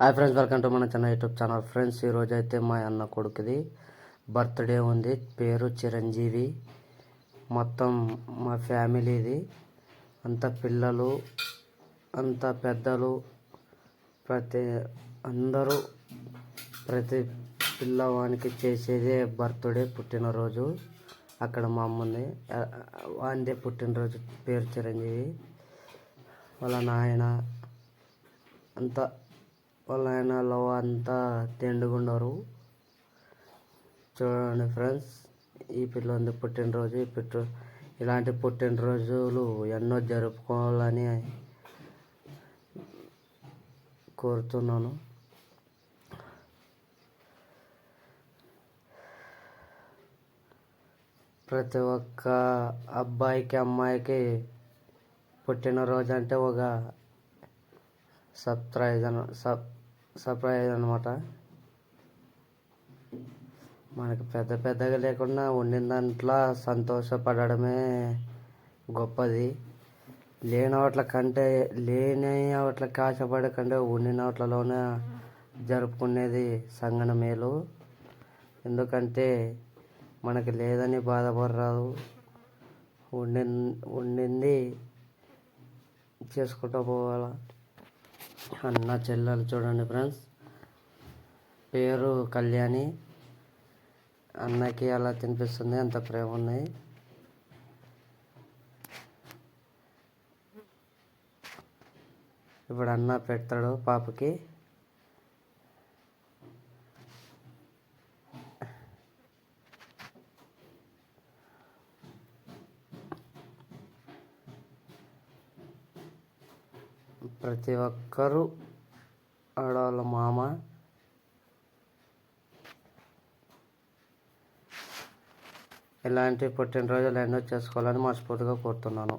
Hi friends welcome to మన channel YouTube channel friends ఈరోజు అయితే మా అన్న కొడుకుది. బర్త్డే ఉంది. పేరు చిరంజీవి. మొత్తం మా ఫ్యామిలీది అంత పిల్లలు అంత పెద్దలు ప్రతి అందరూ ప్రతి పిల్లవానికి చేసేదే బర్త్డే పుట్టినరోజు. అక్కడ మా అమ్మ ఉంది. వాందే పుట్టినరోజు పేరు చిరంజీవి. వాళ్ళ నాయన అంతా వాళ్ళ లవ్ అంతా తిండుగుండరు. చూడండి ఫ్రెండ్స్ ఈ పిల్లంది పుట్టినరోజు ఈ పుట్టు ఇలాంటి పుట్టినరోజులు ఎన్నో జరుపుకోవాలని కోరుతున్నాను. ప్రతి ఒక్క అబ్బాయికి అమ్మాయికి పుట్టినరోజు అంటే ఒక సర్ప్రైజ్ అన సప్ సర్ప్రైజ్ అనమాట మనకి పెద్ద పెద్దగా లేకుండా వండిన దాంట్లో సంతోషపడడమే గొప్పది. లేని వాట్ల కంటే లేని వాట్లకి కాశపడకుండా కంటే ఉండిన వాట్లలోనే జరుపుకునేది సంగన మేలు ఎందుకంటే మనకి లేదని బాధపడరాదు. వండి వండింది చేసుకుంటూ పోవాలా. అన్న చెల్లెలు చూడండి ఫ్రెండ్స్. పేరు కళ్యాణి. అన్నకి అలా తినిపిస్తుంది. అంత ప్రేమ ఉన్నాయి. ఇప్పుడు అన్న పెడతాడు పాపకి. ప్రతి ఒక్కరూ ఆడవాళ్ళ మామ. ఇలాంటి పుట్టినరోజులు ఎన్నో చేసుకోవాలని మనస్ఫూర్తిగా కోరుతున్నాను.